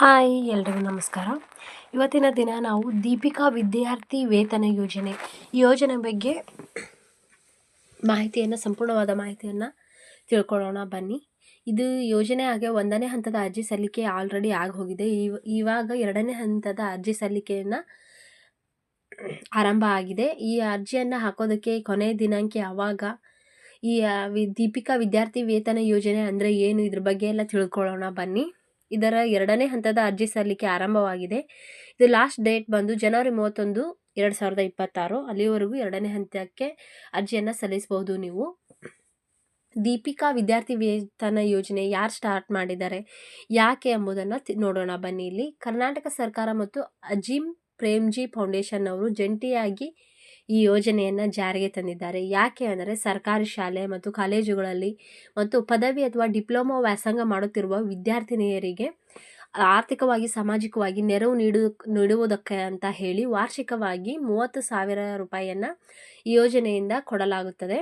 Hi ಎಲ್ರಿಗೂ ನಮಸ್ಕಾರ. ಇವತ್ತಿನ ದಿನ ನಾವು ದೀಪಿಕಾ ವಿದ್ಯಾರ್ಥಿ ವೇತನ ಯೋಜನೆ ಯೋಜನೆ ಬಗ್ಗೆ ಮಾಹಿತಿಯನ್ನು, ಸಂಪೂರ್ಣವಾದ ಮಾಹಿತಿಯನ್ನು ತಿಳ್ಕೊಳ್ಳೋಣ. ಬನ್ನಿ. ಇದು ಯೋಜನೆ ಹಾಗೆ ಒಂದನೇ ಹಂತದ ಅರ್ಜಿ ಸಲ್ಲಿಕೆ ಆಲ್ರೆಡಿ ಆಗಿ ಹೋಗಿದೆ ಇವ, ಇವಾಗ ಎರಡನೇ ಹಂತದ ಅರ್ಜಿ ಸಲ್ಲಿಕೆಯನ್ನು ಆರಂಭ ಆಗಿದೆ. ಈ ಅರ್ಜಿಯನ್ನು ಹಾಕೋದಕ್ಕೆ ಕೊನೆಯ ದಿನಾಂಕ ಯಾವಾಗ? ಈ ದೀಪಿಕಾ ವಿದ್ಯಾರ್ಥಿ ವೇತನ ಯೋಜನೆ ಅಂದರೆ ಏನು? ಇದ್ರ ಬಗ್ಗೆ ಎಲ್ಲ ತಿಳ್ಕೊಳ್ಳೋಣ. ಬನ್ನಿ. ಇದರ ಎರಡನೇ ಹಂತದ ಅರ್ಜಿ ಸಲ್ಲಿಕೆ ಆರಂಭವಾಗಿದೆ. ಇದು ಲಾಸ್ಟ್ ಡೇಟ್ ಬಂದು ಜನವರಿ ಮೂವತ್ತೊಂದು, ಎರಡು ಸಾವಿರದ ಇಪ್ಪತ್ತಾರು. ಅಲ್ಲಿವರೆಗೂ ಎರಡನೇ ಹಂತಕ್ಕೆ ಅರ್ಜಿಯನ್ನು ಸಲ್ಲಿಸಬಹುದು ನೀವು. ದೀಪಿಕಾ ವಿದ್ಯಾರ್ಥಿ ವೇತನ ಯೋಜನೆ ಯಾರು ಸ್ಟಾರ್ಟ್ ಮಾಡಿದ್ದಾರೆ, ಯಾಕೆ ಎಂಬುದನ್ನು ನೋಡೋಣ. ಬನ್ನಿ ಇಲ್ಲಿ. ಕರ್ನಾಟಕ ಸರ್ಕಾರ ಮತ್ತು ಅಜಿಮ್ ಪ್ರೇಮ್ಜಿ ಫೌಂಡೇಶನ್ ಅವರು ಜಂಟಿಯಾಗಿ ಈ ಯೋಜನೆಯನ್ನು ಜಾರಿಗೆ ತಂದಿದ್ದಾರೆ. ಯಾಕೆ ಅಂದರೆ ಸರ್ಕಾರಿ ಶಾಲೆ ಮತ್ತು ಕಾಲೇಜುಗಳಲ್ಲಿ ಮತ್ತು ಪದವಿ ಅಥವಾ ಡಿಪ್ಲೊಮಾ ವ್ಯಾಸಂಗ ಮಾಡುತ್ತಿರುವ ವಿದ್ಯಾರ್ಥಿನಿಯರಿಗೆ ಆರ್ಥಿಕವಾಗಿ, ಸಾಮಾಜಿಕವಾಗಿ ನೆರವು ನೀಡು, ನೀಡುವುದಕ್ಕೆ ಅಂತ ಹೇಳಿ ವಾರ್ಷಿಕವಾಗಿ ಮೂವತ್ತು ಸಾವಿರ ರೂಪಾಯಿಯನ್ನು ಈ ಯೋಜನೆಯಿಂದ ಕೊಡಲಾಗುತ್ತದೆ.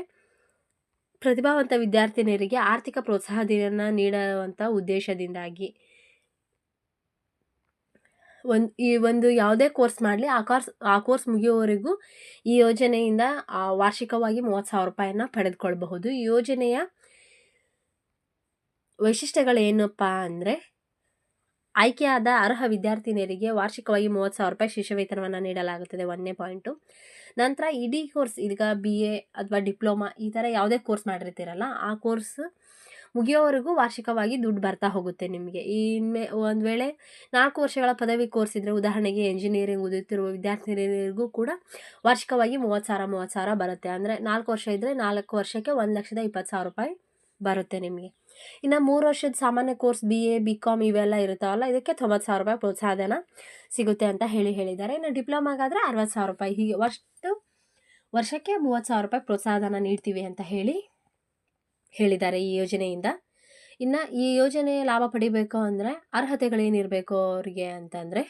ಪ್ರತಿಭಾವಂತ ವಿದ್ಯಾರ್ಥಿನಿಯರಿಗೆ ಆರ್ಥಿಕ ಪ್ರೋತ್ಸಾಹಧನ ನೀಡುವಂಥ ಉದ್ದೇಶದಿಂದಾಗಿ. ಒಂದು, ಈ ಒಂದು ಯಾವುದೇ ಕೋರ್ಸ್ ಮಾಡಲಿ, ಆ ಕೋರ್ಸ್ ಆ ಕೋರ್ಸ್ ಮುಗಿಯುವವರೆಗೂ ಈ ಯೋಜನೆಯಿಂದ ವಾರ್ಷಿಕವಾಗಿ ಮೂವತ್ತು ಸಾವಿರ ರೂಪಾಯಿಯನ್ನು ಪಡೆದುಕೊಳ್ಬಹುದು. ಈ ಯೋಜನೆಯ ವೈಶಿಷ್ಟ್ಯಗಳೇನಪ್ಪ ಅಂದರೆ, ಆಯ್ಕೆಯಾದ ಅರ್ಹ ವಿದ್ಯಾರ್ಥಿನಿಯರಿಗೆ ವಾರ್ಷಿಕವಾಗಿ ಮೂವತ್ತು ಸಾವಿರ ರೂಪಾಯಿ ಶಿಷ್ಯ ವೇತನವನ್ನು ನೀಡಲಾಗುತ್ತದೆ, ಒಂದನೇ ಪಾಯಿಂಟು. ನಂತರ ಇಡೀ ಕೋರ್ಸ್, ಈಗ ಬಿ ಎ ಅಥವಾ ಡಿಪ್ಲೊಮಾ ಈ ಥರ ಯಾವುದೇ ಕೋರ್ಸ್ ಮಾಡಿರ್ತೀರಲ್ಲ, ಆ ಕೋರ್ಸ್ ಮುಗಿಯೋವರೆಗೂ ವಾರ್ಷಿಕವಾಗಿ ದುಡ್ಡು ಬರ್ತಾ ಹೋಗುತ್ತೆ ನಿಮಗೆ. ಇನ್ಮೇ, ಒಂದು ವೇಳೆ ನಾಲ್ಕು ವರ್ಷಗಳ ಪದವಿ ಕೋರ್ಸ್ ಇದ್ದರೆ ಉದಾಹರಣೆಗೆ ಇಂಜಿನಿಯರಿಂಗ್ ಓದುತ್ತಿರುವ ವಿದ್ಯಾರ್ಥಿನಿಯರಿಗೂ ಕೂಡ ವಾರ್ಷಿಕವಾಗಿ ಮೂವತ್ತು ಸಾವಿರ ಮೂವತ್ತು ಸಾವಿರ ಬರುತ್ತೆ. ಅಂದರೆ ನಾಲ್ಕು ವರ್ಷ ಇದ್ದರೆ ನಾಲ್ಕು ವರ್ಷಕ್ಕೆ ಒಂದು ಲಕ್ಷದ ಇಪ್ಪತ್ತು ಸಾವಿರ ರೂಪಾಯಿ ಬರುತ್ತೆ ನಿಮಗೆ. ಇನ್ನು ಮೂರು ವರ್ಷದ ಸಾಮಾನ್ಯ course B A B com ಇವೆಲ್ಲ ಇರುತ್ತಾವಲ್ಲ, ಇದಕ್ಕೆ ತೊಂಬತ್ತು ಸಾವಿರ ರೂಪಾಯಿ ಪ್ರೋತ್ಸಾಹಧನ ಸಿಗುತ್ತೆ ಅಂತ ಹೇಳಿ ಹೇಳಿದ್ದಾರೆ. ಇನ್ನು ಡಿಪ್ಲೊಮಾಗಾದರೆ ಅರವತ್ತು ಸಾವಿರ ರೂಪಾಯಿ. ಹೀಗೆ ವರ್ಷ, ವರ್ಷಕ್ಕೆ ಮೂವತ್ತು ಸಾವಿರ ರೂಪಾಯಿ ಪ್ರೋತ್ಸಾಹಧನ ನೀಡ್ತೀವಿ ಅಂತ ಹೇಳಿ ಹೇಳಿದ್ದಾರೆ ಈ ಯೋಜನೆಯಿಂದ. ಇನ್ನು ಈ ಯೋಜನೆ ಲಾಭ ಪಡಿಬೇಕು ಅಂದರೆ ಅರ್ಹತೆಗಳೇನಿರಬೇಕು ಅವರಿಗೆ ಅಂತಂದರೆ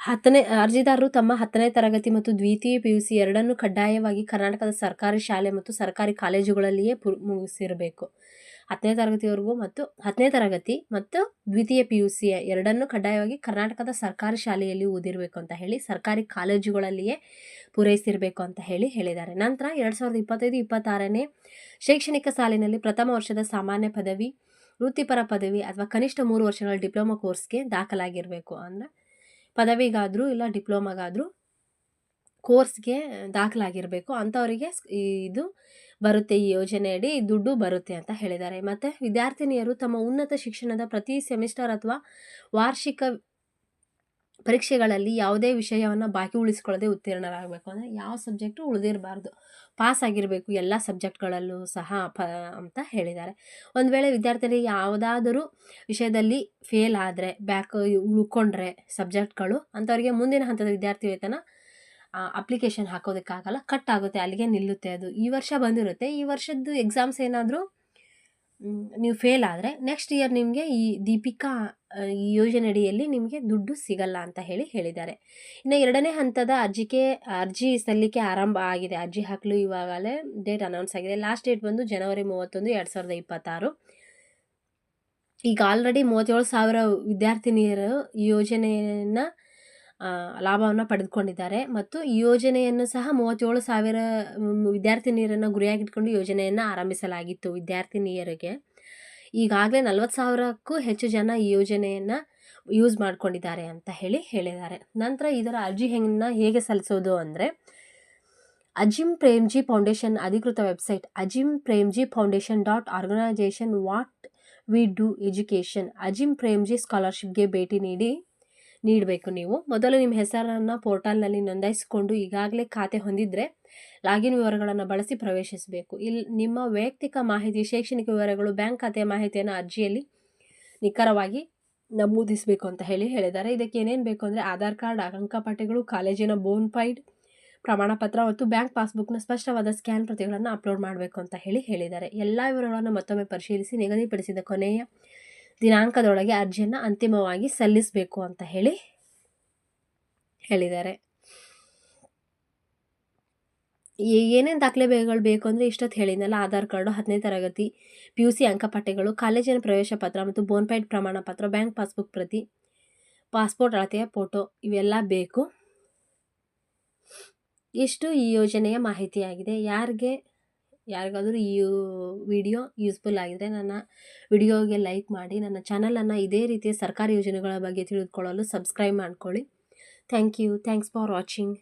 ಹತ್ತನೇ, ಅರ್ಜಿದಾರರು ತಮ್ಮ ಹತ್ತನೇ ತರಗತಿ ಮತ್ತು ದ್ವಿತೀಯ ಪಿ ಯು ಸಿ ಎರಡನ್ನೂ ಕಡ್ಡಾಯವಾಗಿ ಕರ್ನಾಟಕದ ಸರ್ಕಾರಿ ಶಾಲೆ ಮತ್ತು ಸರ್ಕಾರಿ ಕಾಲೇಜುಗಳಲ್ಲಿಯೇ ಪು, ಮುಗಿಸಿರಬೇಕು. ಹತ್ತನೇ ತರಗತಿವರೆಗೂ ಮತ್ತು ಹತ್ತನೇ ತರಗತಿ ಮತ್ತು ದ್ವಿತೀಯ ಪಿ ಯು ಸಿ ಎರಡನ್ನೂ ಕಡ್ಡಾಯವಾಗಿ ಕರ್ನಾಟಕದ ಸರ್ಕಾರಿ ಶಾಲೆಯಲ್ಲಿ ಓದಿರಬೇಕು ಅಂತ ಹೇಳಿ, ಸರ್ಕಾರಿ ಕಾಲೇಜುಗಳಲ್ಲಿಯೇ ಪೂರೈಸಿರಬೇಕು ಅಂತ ಹೇಳಿ ಹೇಳಿದ್ದಾರೆ. ನಂತರ ಎರಡು ಸಾವಿರದ ಇಪ್ಪತ್ತೈದು, ಇಪ್ಪತ್ತಾರನೇ ಶೈಕ್ಷಣಿಕ ಸಾಲಿನಲ್ಲಿ ಪ್ರಥಮ ವರ್ಷದ ಸಾಮಾನ್ಯ ಪದವಿ, ವೃತ್ತಿಪರ ಪದವಿ ಅಥವಾ ಕನಿಷ್ಠ ಮೂರು ವರ್ಷಗಳ ಡಿಪ್ಲೊಮಾ ಕೋರ್ಸ್ಗೆ ದಾಖಲಾಗಿರಬೇಕು ಅಂದರೆ ಪದವಿಗಾದರೂ ಇಲ್ಲ ಡಿಪ್ಲೊಮಾಗಾದರೂ ಕೋರ್ಸ್ಗೆ ದಾಖಲಾಗಿರಬೇಕು. ಅಂಥವರಿಗೆ ಇದು ಬರುತ್ತೆ ಈ ಯೋಜನೆಯಡಿ ದುಡ್ಡು ಬರುತ್ತೆ ಅಂತ ಹೇಳಿದ್ದಾರೆ. ಮತ್ತು ವಿದ್ಯಾರ್ಥಿನಿಯರು ತಮ್ಮ ಉನ್ನತ ಶಿಕ್ಷಣದ ಪ್ರತಿ ಸೆಮಿಸ್ಟರ್ ಅಥವಾ ವಾರ್ಷಿಕ ಪರೀಕ್ಷೆಗಳಲ್ಲಿ ಯಾವುದೇ ವಿಷಯವನ್ನು ಬಾಕಿ ಉಳಿಸ್ಕೊಳ್ಳದೆ ಉತ್ತೀರ್ಣರಾಗಬೇಕು. ಅಂದರೆ ಯಾವ ಸಬ್ಜೆಕ್ಟು ಉಳಿದಿರಬಾರ್ದು. ಪಾಸ್ ಆಗಿರಬೇಕು. ಎಲ್ಲ ಸಬ್ಜೆಕ್ಟ್ಗಳಲ್ಲೂ ಸಹ ಪ ಅಂತ ಹೇಳಿದ್ದಾರೆ. ಒಂದು ವೇಳೆ ವಿದ್ಯಾರ್ಥಿಗಳಿಗೆ ಯಾವುದಾದರೂ ವಿಷಯದಲ್ಲಿ ಫೇಲ್ ಆದರೆ, ಬ್ಯಾಕ್ ಉಳ್ಕೊಂಡ್ರೆ ಸಬ್ಜೆಕ್ಟ್ಗಳು, ಅಂಥವರಿಗೆ ಮುಂದಿನ ಹಂತದ ವಿದ್ಯಾರ್ಥಿ ವೇತನ ಅಪ್ಲಿಕೇಶನ್ ಹಾಕೋದಕ್ಕಾಗಲ್ಲ ಕಟ್ ಆಗುತ್ತೆ, ಅಲ್ಲಿಗೆ ನಿಲ್ಲುತ್ತೆ ಅದು. ಈ ವರ್ಷ ಬಂದಿರುತ್ತೆ, ಈ ವರ್ಷದ್ದು ಎಕ್ಸಾಮ್ಸ್ ಏನಾದರೂ ನೀವು ಫೇಲ್ ಆದರೆ ನೆಕ್ಸ್ಟ್ ಇಯರ್ ನಿಮಗೆ ಈ ದೀಪಿಕಾ ಈ ಯೋಜನೆ ಅಡಿಯಲ್ಲಿ ನಿಮಗೆ ದುಡ್ಡು ಸಿಗಲ್ಲ ಅಂತ ಹೇಳಿ ಹೇಳಿದ್ದಾರೆ. ಇನ್ನು ಎರಡನೇ ಹಂತದ ಅರ್ಜಿಗೆ, ಅರ್ಜಿ ಸಲ್ಲಿಕೆ ಆರಂಭ ಆಗಿದೆ. ಅರ್ಜಿ ಹಾಕಲು ಇವಾಗಲೇ ಡೇಟ್ ಅನೌನ್ಸ್ ಆಗಿದೆ. ಲಾಸ್ಟ್ ಡೇಟ್ ಬಂದು ಜನವರಿ ಮೂವತ್ತೊಂದು, ಎರಡು ಸಾವಿರದ ಇಪ್ಪತ್ತಾರು. ಈಗ ಆಲ್ರೆಡಿ ಮೂವತ್ತೇಳು ಸಾವಿರ ವಿದ್ಯಾರ್ಥಿನಿಯರು ಈ ಯೋಜನೆಯನ್ನು ಲಾಭವನ್ನು ಪಡೆದುಕೊಂಡಿದ್ದಾರೆ. ಮತ್ತು ಈ ಯೋಜನೆಯನ್ನು ಸಹ ಮೂವತ್ತೇಳು ಸಾವಿರ ವಿದ್ಯಾರ್ಥಿನಿಯರನ್ನು ಗುರಿಯಾಗಿಟ್ಕೊಂಡು ಯೋಜನೆಯನ್ನು ಆರಂಭಿಸಲಾಗಿತ್ತು ವಿದ್ಯಾರ್ಥಿನಿಯರಿಗೆ ಈಗಾಗಲೇ ನಲ್ವತ್ತು ಸಾವಿರಕ್ಕೂ ಹೆಚ್ಚು ಜನ ಈ ಯೋಜನೆಯನ್ನು ಯೂಸ್ ಮಾಡಿಕೊಂಡಿದ್ದಾರೆ ಅಂತ ಹೇಳಿ ಹೇಳಿದ್ದಾರೆ. ನಂತರ ಇದರ ಅರ್ಜಿ ಹೆಂಗನ್ನ ಹೇಗೆ ಸಲ್ಲಿಸೋದು ಅಂದರೆ, ಅಜಿಮ್ ಪ್ರೇಮ್ಜಿ ಫೌಂಡೇಶನ್ ಅಧಿಕೃತ website Azim Premji foundation dot organisation what we do education Azim Premji ಸ್ಕಾಲರ್ಶಿಪ್ಗೆ ಭೇಟಿ ನೀಡಿ ನೀಡಬೇಕು ನೀವು. ಮೊದಲು ನಿಮ್ಮ ಹೆಸರನ್ನು ಪೋರ್ಟಲ್ನಲ್ಲಿ ನೋಂದಾಯಿಸಿಕೊಂಡು ಈಗಾಗಲೇ ಖಾತೆ ಹೊಂದಿದ್ರೆ ಲಾಗಿನ್ ವಿವರಗಳನ್ನು ಬಳಸಿ ಪ್ರವೇಶಿಸಬೇಕು. ಇಲ್ಲಿ ನಿಮ್ಮ ವೈಯಕ್ತಿಕ ಮಾಹಿತಿ, ಶೈಕ್ಷಣಿಕ ವಿವರಗಳು, ಬ್ಯಾಂಕ್ ಖಾತೆಯ ಮಾಹಿತಿಯನ್ನು ಅರ್ಜಿಯಲ್ಲಿ ನಿಖರವಾಗಿ ನಮೂದಿಸಬೇಕು ಅಂತ ಹೇಳಿ ಹೇಳಿದ್ದಾರೆ. ಇದಕ್ಕೆ ಏನೇನು ಬೇಕು ಅಂದರೆ ಆಧಾರ್ ಕಾರ್ಡ್ ಅಂಕಪಟ್ಟಿಗಳು ಕಾಲೇಜಿನ ಬೋನ್ಫೈಡ್ ಪ್ರಮಾಣಪತ್ರ ಮತ್ತು ಬ್ಯಾಂಕ್ ಪಾಸ್ಬುಕ್ನ ಸ್ಪಷ್ಟವಾದ ಸ್ಕ್ಯಾನ್ ಪ್ರತಿಗಳನ್ನು ಅಪ್ಲೋಡ್ ಮಾಡಬೇಕು ಅಂತ ಹೇಳಿ ಹೇಳಿದ್ದಾರೆ. ಎಲ್ಲ ವಿವರಗಳನ್ನು ಮತ್ತೊಮ್ಮೆ ಪರಿಶೀಲಿಸಿ ನಿಗದಿಪಡಿಸಿದ ಕೊನೆಯ ದಿನಾಂಕದೊಳಗೆ ಅರ್ಜಿಯನ್ನು ಅಂತಿಮವಾಗಿ ಸಲ್ಲಿಸಬೇಕು ಅಂತ ಹೇಳಿ ಹೇಳಿದ್ದಾರೆ. ಏನೇನು ದಾಖಲೆಗಳು ಬೇಕು ಅಂದರೆ ಇಷ್ಟೊತ್ತು ಹೇಳಿದ್ನಲ್ಲ, ಆಧಾರ್ ಕಾರ್ಡು, ಹತ್ತನೇ ತರಗತಿ, ಪಿ ಯು ಸಿ ಅಂಕಪಟ್ಟೆಗಳು ಕಾಲೇಜಿನ ಪ್ರವೇಶ ಪತ್ರ ಮತ್ತು ಬೋನ್ಪೈಡ್ ಪ್ರಮಾಣ ಪತ್ರ, ಬ್ಯಾಂಕ್ ಪಾಸ್ಬುಕ್ ಪ್ರತಿ, ಪಾಸ್ಪೋರ್ಟ್ ಅಳತೆಯ ಫೋಟೋ ಇವೆಲ್ಲ ಬೇಕು. ಇಷ್ಟು ಈ ಯೋಜನೆಯ ಮಾಹಿತಿಯಾಗಿದೆ. ಯಾರಿಗೆ ಯಾರಿಗಾದರೂ ಈ ವಿಡಿಯೋ ಯೂಸ್ಫುಲ್ ಆಗಿದೆ ನನ್ನ ವಿಡಿಯೋಗೆ ಲೈಕ್ ಮಾಡಿ, ನನ್ನ ಚಾನಲನ್ನು ಇದೇ ರೀತಿಯ ಸರ್ಕಾರಿ ಯೋಜನೆಗಳ ಬಗ್ಗೆ ತಿಳಿದುಕೊಳ್ಳಲು ಸಬ್ಸ್ಕ್ರೈಬ್ ಮಾಡ್ಕೊಳ್ಳಿ. Thank you. Thanks for watching.